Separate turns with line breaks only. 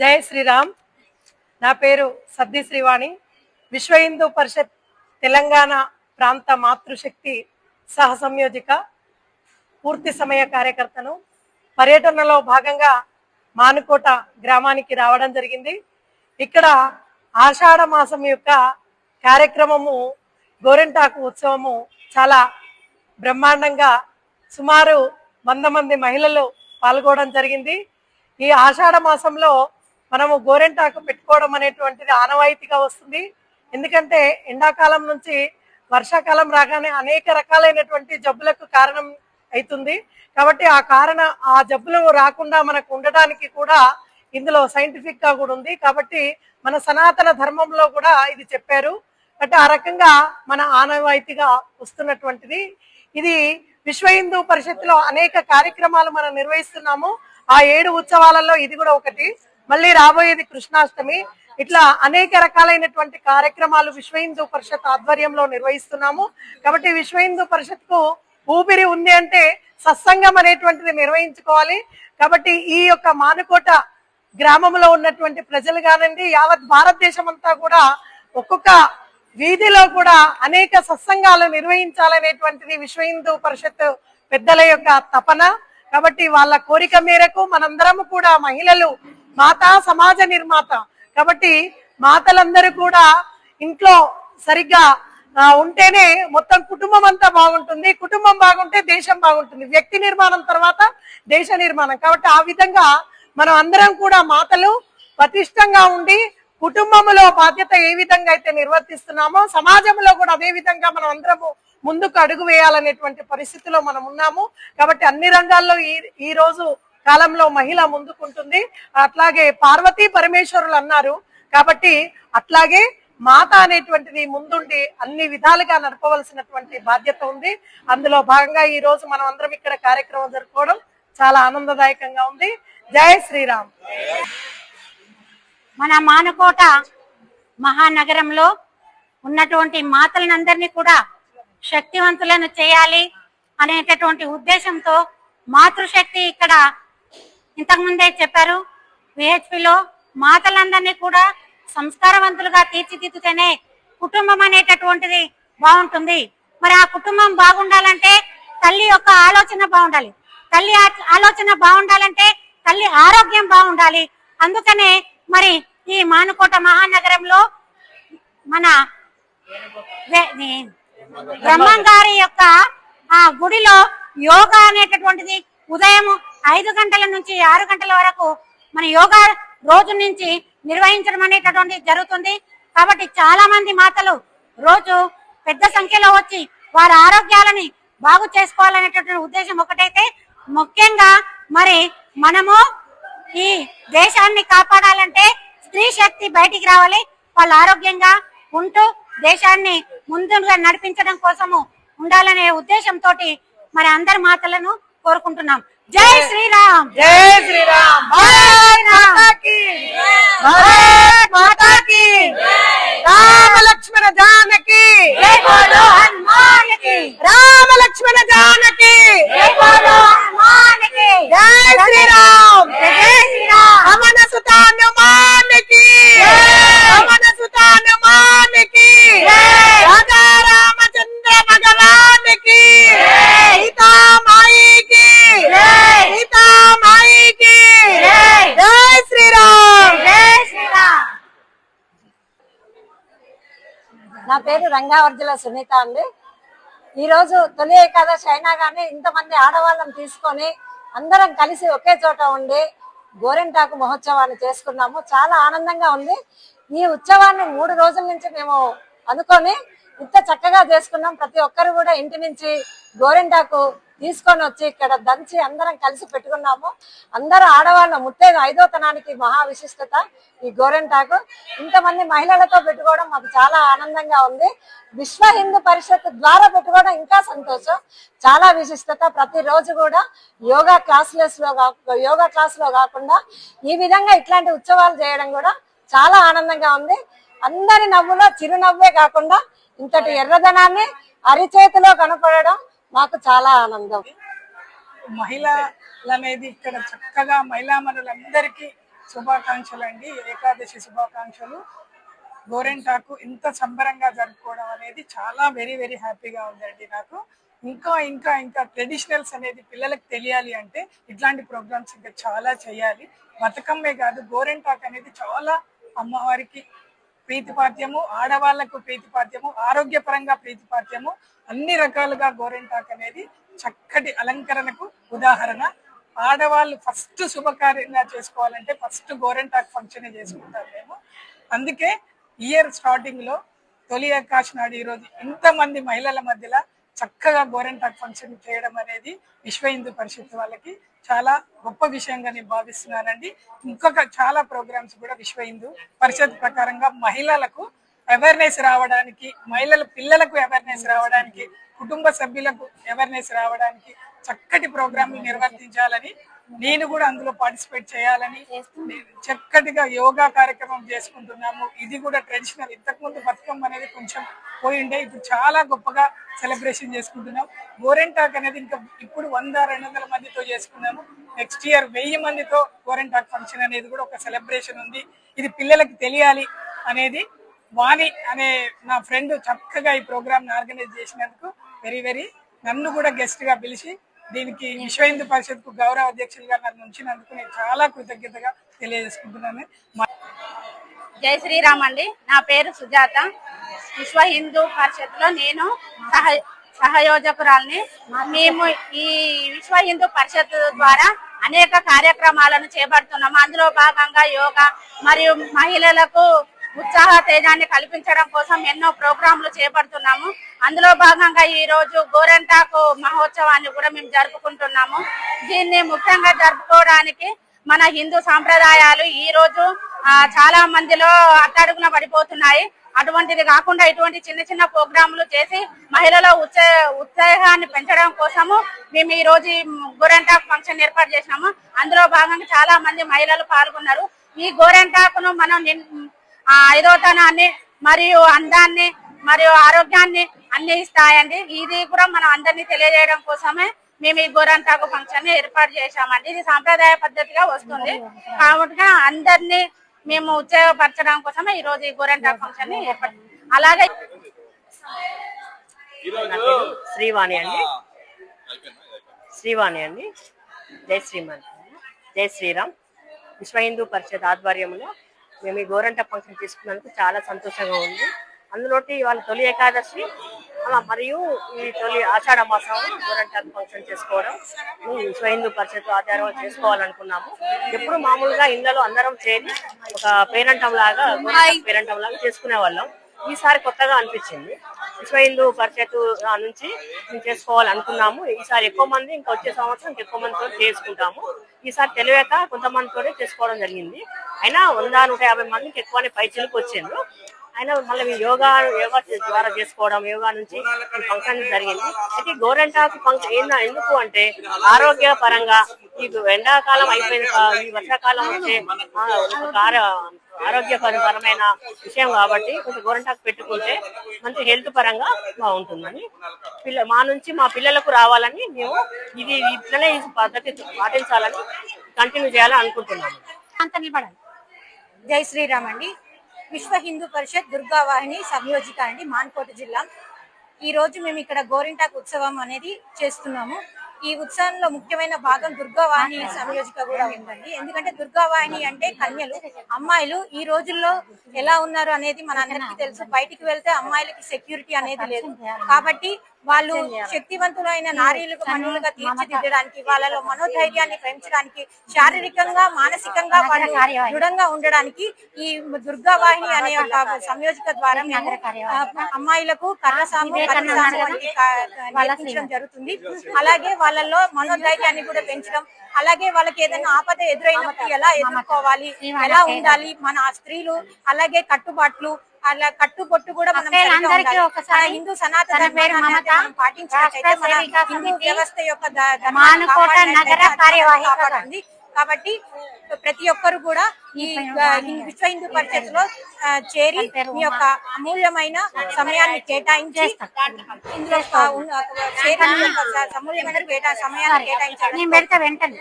జయ శ్రీరామ్. నా పేరు సద్ది శ్రీవాణి. విశ్వ హిందూ పరిషత్ తెలంగాణ ప్రాంత మాతృశక్తి సహ సంయోజిక పూర్తి సమయ కార్యకర్తను. పర్యటనలో భాగంగా మానుకోట గ్రామానికి రావడం జరిగింది. ఇక్కడ ఆషాఢ మాసం యొక్క కార్యక్రమము గోరెంటాకు ఉత్సవము చాలా బ్రహ్మాండంగా సుమారు వంద మంది మహిళలు పాల్గొనడం జరిగింది. ఈ ఆషాఢ మాసంలో మనము గోరెంటాకు పెట్టుకోవడం అనేటువంటిది ఆనవాయితీగా వస్తుంది. ఎందుకంటే ఎండాకాలం నుంచి వర్షాకాలం రాగానే అనేక రకాలైనటువంటి జబ్బులకు కారణం అవుతుంది కాబట్టి ఆ కారణ ఆ జబ్బులు రాకుండా మనకు ఉండడానికి కూడా ఇందులో సైంటిఫిక్గా కూడా ఉంది. కాబట్టి మన సనాతన ధర్మంలో కూడా ఇది చెప్పారు. అంటే ఆ రకంగా మన ఆనవాయితీగా వస్తున్నటువంటిది. ఇది విశ్వ హిందూ పరిషత్తులో అనేక కార్యక్రమాలు మనం నిర్వహిస్తున్నాము. ఆ ఏడు ఉత్సవాలలో ఇది కూడా ఒకటి. మళ్ళీ రాబోయేది కృష్ణాష్టమి. ఇట్లా అనేక రకాలైనటువంటి కార్యక్రమాలు విశ్వ హిందూ పరిషత్ ఆధ్వర్యంలో నిర్వహిస్తున్నాము. కాబట్టి విశ్వ హిందూ పరిషత్కు ఊపిరి ఉంది అంటే సత్సంగం అనేటువంటిది నిర్వహించుకోవాలి. కాబట్టి ఈ యొక్క మానుకోట గ్రామంలో ఉన్నటువంటి ప్రజలు కానండి యావత్ భారతదేశం అంతా కూడా ఒక్కొక్క వీధిలో కూడా అనేక సత్సంగాలు నిర్వహించాలనేటువంటిది విశ్వ హిందూ పరిషత్ పెద్దల యొక్క తపన. కాబట్టి వాళ్ళ కోరిక మేరకు మనందరము కూడా మహిళలు మాత సమాజ నిర్మాత. కాబట్టి మాతలందరూ కూడా ఇంట్లో సరిగ్గా ఉంటేనే మొత్తం కుటుంబం అంతా బాగుంటుంది. కుటుంబం బాగుంటే దేశం బాగుంటుంది. వ్యక్తి నిర్మాణం తర్వాత దేశ నిర్మాణం. కాబట్టి ఆ విధంగా మనం అందరం కూడా మాతలు పటిష్టంగా ఉండి కుటుంబంలో బాధ్యత ఏ విధంగా అయితే నిర్వర్తిస్తున్నామో సమాజంలో కూడా అదే విధంగా మనం అందరము ముందుకు అడుగు వేయాలనేటువంటి పరిస్థితిలో మనం ఉన్నాము. కాబట్టి అన్ని రంగాల్లో ఈ ఈ రోజు కాలంలో మహిళ ముందుకుంటుంది. అట్లాగే పార్వతీ పరమేశ్వరులు అన్నారు. కాబట్టి అట్లాగే మాత అనేటువంటిది ముందుండి అన్ని విధాలుగా నడపవలసినటువంటి బాధ్యత ఉంది. అందులో భాగంగా ఈ రోజు మనం అందరం ఇక్కడ కార్యక్రమం జరుపుకోవడం చాలా ఆనందదాయకంగా ఉంది. జయ శ్రీరామ్.
మన మానకోట మహానగరంలో ఉన్నటువంటి మాతలనందరినీ కూడా శక్తివంతులను చేయాలి అనేటటువంటి ఉద్దేశంతో మాతృశక్తి ఇక్కడ ఇంతకుముందే చెప్పారు విహెచ్పిలో మాతలందరినీ కూడా సంస్కారవంతులుగా తీర్చిదిద్దుతేనే కుటుంబం అనేటటువంటిది బాగుంటుంది. మరి ఆ కుటుంబం బాగుండాలంటే తల్లి యొక్క ఆలోచన బాగుండాలి. తల్లి ఆలోచన బాగుండాలంటే తల్లి ఆరోగ్యం బాగుండాలి. అందుకనే మరి ఈ మానుకోట మహానగరంలో మన బ్రహ్మం గారి యొక్క ఆ గుడిలో యోగా అనేటటువంటిది ఉదయం ఐదు గంటల నుంచి ఆరు గంటల వరకు మన యోగా రోజు నుంచి నిర్వహించడం అనేటటువంటి జరుగుతుంది. కాబట్టి చాలా మంది మాతలు రోజు పెద్ద సంఖ్యలో వచ్చి వారి ఆరోగ్యాలని బాగు చేసుకోవాలనేటటువంటి ఉద్దేశం ఒకటైతే ముఖ్యంగా మరి మనము ఈ దేశాన్ని కాపాడాలంటే స్త్రీ శక్తి బయటికి రావాలి. వాళ్ళు ఆరోగ్యంగా ఉంటూ దేశాన్ని ముందుగా నడిపించడం కోసము ఉండాలనే ఉద్దేశంతో మరి అందరి మాతలను కోరుకుంటున్నాం. జై శ్రీరామ్.
జై శ్రీరామ్.
రామ్.
మాతాకి. భారత్ మాతాకి. రామ లక్ష్మణ జానకి.
జై బోలో హనుమాన్కి.
రామ లక్ష్మణ జానకి.
జై బోలో.
జై శ్రీరామ్.
నా పేరు రంగావర్జుల సునీత అండి. ఈరోజు తొలి ఏకాదశి అయినా కానీ ఇంతమంది ఆడవాళ్ళని తీసుకొని అందరం కలిసి ఒకే చోట ఉండి గోరింటాకు మహోత్సవాన్ని చేసుకున్నాము. చాలా ఆనందంగా ఉంది. ఈ ఉత్సవాన్ని మూడు రోజుల నుంచి మేము అనుకొని ఇంత చక్కగా చేసుకున్నాం. ప్రతి ఒక్కరు కూడా ఇంటి నుంచి గోరింటాకు తీసుకొని వచ్చి ఇక్కడ దంచి అందరం కలిసి పెట్టుకున్నాము. అందరూ ఆడవాళ్ళ ముత్తైదు ఐదో తనానికి మహా విశిష్టత ఈ గోరెంటాకు. ఇంతమంది మహిళలతో పెట్టుకోవడం మాకు చాలా ఆనందంగా ఉంది. విశ్వ హిందూ పరిషత్ ద్వారా పెట్టుకోవడం ఇంకా సంతోషం. చాలా విశిష్టత. ప్రతిరోజు కూడా యోగా క్లాసులెస్లో యోగా క్లాస్లో కాకుండా ఈ విధంగా ఇట్లాంటి ఉత్సవాలు చేయడం కూడా చాలా ఆనందంగా ఉంది. అందరి నవ్వులో చిరునవ్వే కాకుండా ఇంతటి ఎర్రదనాన్ని అరిచేతిలో కనపడడం మాకు చాలా ఆనందం.
మహిళలు అనేది ఇక్కడ చక్కగా మహిళా మనులందరికీ శుభాకాంక్షలు అండి. ఏకాదశి శుభాకాంక్షలు. గోరెంటాకు ఇంత సంబరంగా జరుపుకోవడం అనేది చాలా వెరీ వెరీ హ్యాపీగా ఉందండి నాకు. ఇంకా ఇంకా ఇంకా ట్రెడిషనల్స్ అనేది పిల్లలకు తెలియాలి అంటే ఇట్లాంటి ప్రోగ్రామ్స్ ఇంకా చాలా చేయాలి. బతుకమ్మే కాదు గోరెంటాక్ అనేది చాలా అమ్మవారికి ప్రీతిపాత్యము ఆడవాళ్ళకు ప్రీతిపాత్యము ఆరోగ్యపరంగా ప్రీతిపాత్యము అన్ని రకాలుగా గోరెంటాక్ అనేది చక్కటి అలంకరణకు ఉదాహరణ. ఆడవాళ్ళు ఫస్ట్ శుభకార్యంగా చేసుకోవాలంటే ఫస్ట్ గోరెంటాక్ ఫంక్షన్ చేసుకుంటారు మేము. అందుకే ఇయర్ స్టార్టింగ్లో తొలి ఆకాశ నాడు ఈరోజు ఇంతమంది మహిళల మధ్యలో చక్కగా గోరెంటాక్ ఫంక్షన్ చేయడం అనేది విశ్వ హిందూ పరిషత్ వాళ్ళకి చాలా గొప్ప విషయంగా నేను భావిస్తున్నానండి. ఇంకొక చాలా ప్రోగ్రామ్స్ కూడా విశ్వ హిందూ పరిషత్ ప్రకారంగా మహిళలకు అవేర్నెస్ రావడానికి మహిళల పిల్లలకు అవేర్నెస్ రావడానికి కుటుంబ సభ్యులకు అవేర్నెస్ రావడానికి చక్కటి ప్రోగ్రాంలు నిర్వర్తించాలని నేను కూడా అందులో పార్టిసిపేట్ చేయాలని చక్కటిగా యోగా కార్యక్రమం చేసుకుంటున్నాము. ఇది కూడా ట్రెడిషనల్. ఇంతకుముందు బతుకమ్మ అనేది కొంచెం పోయిండే ఇప్పుడు చాలా గొప్పగా సెలబ్రేషన్ చేసుకుంటున్నాం. గోరెంటాక్ అనేది ఇంకా ఇప్పుడు వంద రెండు వందల మందితో చేసుకున్నాము. నెక్స్ట్ ఇయర్ వెయ్యి మందితో గోరెంటాక్ ఫంక్షన్ అనేది కూడా ఒక సెలబ్రేషన్ ఉంది. ఇది పిల్లలకి తెలియాలి అనేది వాణి అనే నా ఫ్రెండ్ చక్కగా ఈ ప్రోగ్రామ్ ఆర్గనైజ్ చేసినందుకు వెరీ వెరీ నన్ను కూడా గెస్ట్గా పిలిచి దీనికి విశ్వ హిందూ పరిషత్కు గౌరవ అధ్యక్షులుగా నన్ను ఉంచినందుకు నేను చాలా కృతజ్ఞతగా తెలియజేసుకుంటున్నాను.
జై శ్రీరామ్ అండి. నా పేరు సుజాత. విశ్వ హిందూ పరిషత్లో నేను సహ సహయోజకురాల్ని. మేము ఈ విశ్వ హిందూ పరిషత్ ద్వారా అనేక కార్యక్రమాలను చేపడుతున్నాము. అందులో భాగంగా యోగా మరియు మహిళలకు ఉత్సాహ తేజాన్ని కల్పించడం కోసం ఎన్నో ప్రోగ్రాంలు చేపడుతున్నాము. అందులో భాగంగా ఈ రోజు గోరెంటాకు మహోత్సవాన్ని కూడా మేము జరుపుకుంటున్నాము. దీన్ని ముఖ్యంగా జరుపుకోవడానికి మన హిందూ సాంప్రదాయాలు ఈ రోజు చాలా మందిలో అట్టడుగున పడిపోతున్నాయి. అటువంటిది కాకుండా ఇటువంటి చిన్న చిన్న ప్రోగ్రాంలు చేసి మహిళల ఉత్సా ఉత్సాహాన్ని పెంచడం కోసము మేము ఈ రోజు గోరెంటాక్ ఫంక్షన్ ఏర్పాటు చేసినాము. అందులో భాగంగా చాలా మంది మహిళలు పాల్గొన్నారు. ఈ గోరెంటాకును మనం ఆ ఐదోతనాన్ని మరియు అందాన్ని మరియు ఆరోగ్యాన్ని అన్ని ఇస్తాయండి. ఇది కూడా మనం అందరినీ తెలియజేయడం కోసమే మేము ఈ గోరంటాకు ఫంక్షన్ని ఏర్పాటు చేశామండి. ఇది సాంప్రదాయ పద్ధతిగా వస్తుంది. కాబట్టి అందరినీ మేము ఉత్సాహపరచడం కోసమే ఈ రోజు ఈ గోరంటాకు ఫంక్షన్ని ఏర్పాటు అలాగే
శ్రీవాణి అండి. శ్రీవాణి అండి. జై శ్రీమాన్ జై శ్రీరామ్. విశ్వ హిందూ పరిషత్ ఆధ్వర్యంలో మేము ఈ గోరంట ఫంక్షన్ తీసుకున్నందుకు చాలా సంతోషంగా ఉంది. అందులోటి వాళ్ళ తొలి ఏకాదశి అలా మరియు ఈ తొలి ఆషాఢ మాసం గోరంట ఫంక్షన్ చేసుకోవడం మేము విశ్వ హిందూ పరిషత్ ఆధ్వర్యంలో చేసుకోవాలనుకున్నాము. ఎప్పుడు మామూలుగా ఇళ్ళలో అందరం చేరి ఒక పేరంటం లాగా పేరంటం లాగా చేసుకునే వాళ్ళం ఈసారి కొత్తగా అనిపించింది. విశ్వ హిందూ పరిషత్ నుంచి మేము చేసుకోవాలనుకున్నాము. ఈసారి ఎక్కువ మంది ఇంకా వచ్చే సంవత్సరం ఇంకా ఎక్కువ మందితో చేసుకుంటాము. ఈసారి తెలియక కొంతమందితో చేసుకోవడం జరిగింది. అయినా వంద నూట యాభై మందికి ఎక్కువనే పై చిలుకు వచ్చిండ్రు. అయినా మళ్ళీ యోగా యోగా ద్వారా చేసుకోవడం యోగా నుంచి ఫంక్షన్ జరిగింది. అయితే గోరెంటాకు ఫంక్షన్ ఏందా? ఎందుకు అంటే ఆరోగ్య పరంగా ఈ ఎండాకాలం అయిపోయిన కా- ఈ వర్షాకాలం వచ్చే ఆ, ఒక ఆరో- ఆరోగ్యపరమైన విషయం కాబట్టి కొంచెం గోరెంటాకు పెట్టుకుంటే మంచి హెల్త్ పరంగా బాగుంటుందని. పిల్ల మా నుంచి మా పిల్లలకు రావాలని మేము ఇది ఇట్లనే ఈ పద్ధతి పాటించాలని కంటిన్యూ చేయాలని అనుకుంటున్నాము.
అంత నిలబడాలి. జై శ్రీరామ్ అండి. విశ్వ హిందూ పరిషత్ దుర్గావాహిని సంయోజిక అండి మాన్కోట జిల్లా. ఈ రోజు మేము ఇక్కడ గోరింటాకు ఉత్సవం అనేది చేస్తున్నాము. ఈ ఉత్సవంలో ముఖ్యమైన భాగం దుర్గావాహిని సంయోజిక కూడా ఉందండి. ఎందుకంటే దుర్గావాహిని అంటే కన్యలు అమ్మాయిలు ఈ రోజుల్లో ఎలా ఉన్నారు అనేది మన అందరికీ తెలుసు. బయటికి వెళ్తే అమ్మాయిలకి సెక్యూరిటీ అనేది లేదు. కాబట్టి వాళ్ళు శక్తివంతులైన నారీలకు మనులుగా తీర్చిదిద్దడానికి వాళ్ళలో మనోధైర్యాన్ని పెంచడానికి శారీరకంగా మానసికంగా వాళ్ళు దృఢంగా ఉండడానికి ఈ దుర్గావాహిని అనే ఒక సంయోజక ద్వారా మేము అమ్మాయిలకు కర్రసాము కర్రసాము వంటి కా- నేర్పించడం జరుగుతుంది. అలాగే వాళ్ళలో మనోధైర్యాన్ని కూడా పెంచడం అలాగే వాళ్ళకి ఏదైనా ఆపద ఎదురైనప్పుడు ఎలా ఎదుర్కోవాలి ఎలా ఉండాలి మన స్త్రీలు అలాగే కట్టుబాట్లు అలా కట్టుబొట్టు కూడా
అందరికీ. ఒకసారి
హిందూ సనాతన పాటించినట్లయితే మన హిందూ వ్యవస్థ యొక్క. కాపాడుతుంది. కాబట్టి ప్రతి ఒక్కరు కూడా ఈ విశ్వ హిందూ పరిషత్లో చేరి మీ యొక్క అమూల్యమైన సమయాన్ని కేటాయించి ఇందులో కేటా- సమయాన్ని
వెంటనే.